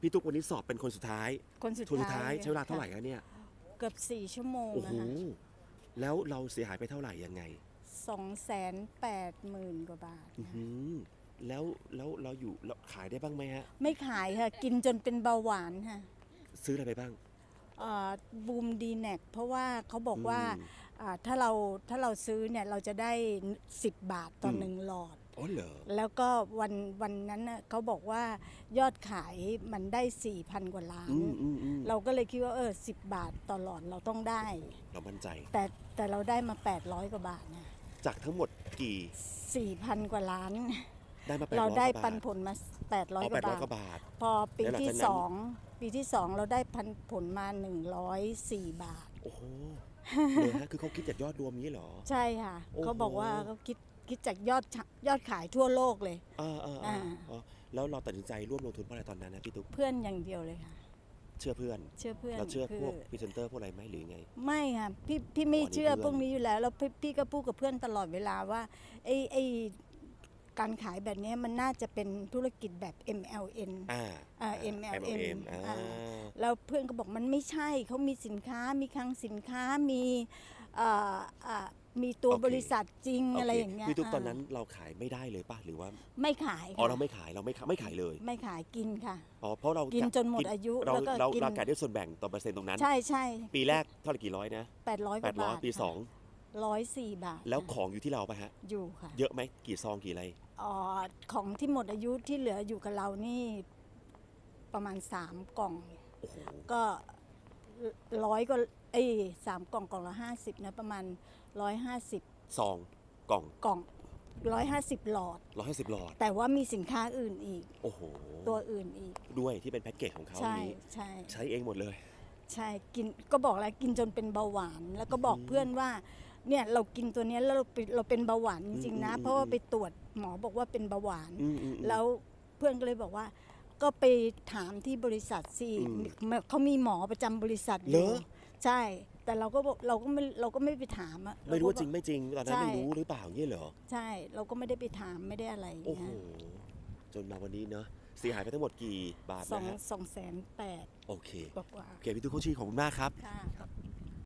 พี่ตุ๊กวันนี้สอบเป็นคนสุดท้ายคนสุดทุนสุดท้ายค่ะใช้เวลาเท่าไหร่คะเนี่ยเกือบสี่ชั่วโมงโอ้โหนะคะแล้วเราเสียหายไปเท่าไหร่ยังไงสองแสนแปดหมื่นกว่าบาท อื้อหือแล้วแล้วเราอยู่เราขายได้บ้างไหมฮะ ไม่ขายค่ะ กินจนเป็นเบาหวานค่ะซื้ออะไรไปบ้างบูมดีแนกเพราะว่าเขาบอกว่าอืมอ่าถ้าเราถ้าเราซื้อเนี่ย เราจะได้ 10 บาทต่ออม หนึ่งหลอด อ๋อเหรอแล้วก็วันวันนั้นน่ะเขาบอกว่ายอดขายมันได้4,000กว่าล้าน อืมอืมอืมเราก็เลยคิดว่าเออ10บาทต่อหลอดเราต้องได้ เรามั่นใจ แต่แต่เราได้มา 800 กว่าบาทนะจากทั้งหมดกี่4,000กว่าล้าน ได้มาแปดเราร้อยได้กว่าปับานทผลมา อ๋อ800กแปว่าดร้อยบาท กว่าบาท พอปีแล้วหลังที่จากนั้น สองปีที่สองเราได้พันผลมา 104 บาท โอ้โหเลยฮะคือเขาคิดจากยอดรวมนี้เหรอ ใช่ค่ะโอ้โห เขาบอกว่าเขาคิด คิดจากยอดชะยอดขายทั่วโลกเลยอ่าอ่าอ่าอ่าอ๋อแล้วเราตัดสินใจร่วมลงทุนเพราะอะไรตอนนั้นนะพี่ตุ๊กเพื่อนอย่างเดียวเลยค่ะ เชื่อเพื่อน เชื่อเพื่อนเราเชื่อคืพวกพรีเซนเตอร์พวกอะไรไหมหรือไง ไม่ค่ะพี่พี่ไม่อ๋อนี่เชื่อเพื่อน พวกนี้อยู่แล้ว แล้วพี่พี่ก็พูดกับเพื่อนตลอดเวลาว่าไอ้ไอ้การขายแบบเนี้ยมันน่าจะเป็นธุรกิจแบบ MLN อ่าอ่า MLM MLM อ่า อ่า แล้วเพื่อนก็บอกมันไม่ใช่เขามีสินค้ามีคลังสินค้ามีเอ่ออ่า มีตัวโอเค บริษัทจริงโออะไรเคอย่างเงี้ยพี่ตุ๊กาตอนนั้นเราขายไม่ได้เลยป่ะหรือว่าไม่ขายอ๋อค่ะเราไม่ขายเราไม่ขายไม่ขายเลยไม่ขายกินค่ะ อ๋อเพราะเรากิกินจนหมดอายุเราแล้วก็เรากิน เราขายได้ส่วนแบ่งต่อเปอร์เซ็นต์ตรงนั้น ใช่ใช่ปีแรกเท่าไหร่กี่ร้อยนะแปดร้อยกแปว่าดร้อบายทปีสองร้อยสี่บาทแล้วค่ะของอยู่ที่เราป่ะฮะ อยู่ค่ะเยอะไหมกี่ซองกี่อะไรอ๋อของที่หมดอายุที่เหลืออยู่กับเรานี่ ประมาณสามกล่อง โอ้โหก็ ร้อยก็เอ้ยสามกล่องกล่องละห้าสิบนะประมาณร้อยห้าสิบซองกล่องกล่องร้อยห้าสิบหลอดร้อยห้าสิบหลอด แต่ว่ามีสินค้าอื่นอีก โอ้โห ตัวอื่นอีก ด้วยที่เป็นแพ็กเกจของเขาใช่นี้ใช่ใช้เองหมดเลย ใช่กินก็บอกแล้วกินจนเป็นเบาหวาน แล้วก็บอกอืมเพื่อนว่าเนี่ยเรากินตัวเนี้ยแล้วเราเป็นเราเป็นเบาหวานจริงๆนะอืมเพราะว่าไปตรวจหมอบอกว่าเป็นเบาหวานอืมอืมอืมแล้วเพื่อนก็เลยบอกว่า ก็ไปถามที่บริษัทสิอืมเขามีหมอประจำบริษัทอเหรยู่อ ใช่ แต่เราก็บอกเราก็ไม่เราก็ไม่ไปถามอะไม่รู้ว่าเก็จริงไม่จริงตอนนั้นใช่ ไม่รู้หรือเปล่าเงี้ยเหรอ ใช่ เราก็ไม่ได้ไปถามไม่ได้อะไรอย่างโอ้โห เงี้ยจนมาวันนี้เนอะเสียหายไปทั้งหมดกี่บาทสองนะฮะ สองแสนแปดโอเค กว่าโอเค พี่ตุ๊กโคชีขอบคุณมากครับ ๆค่ะ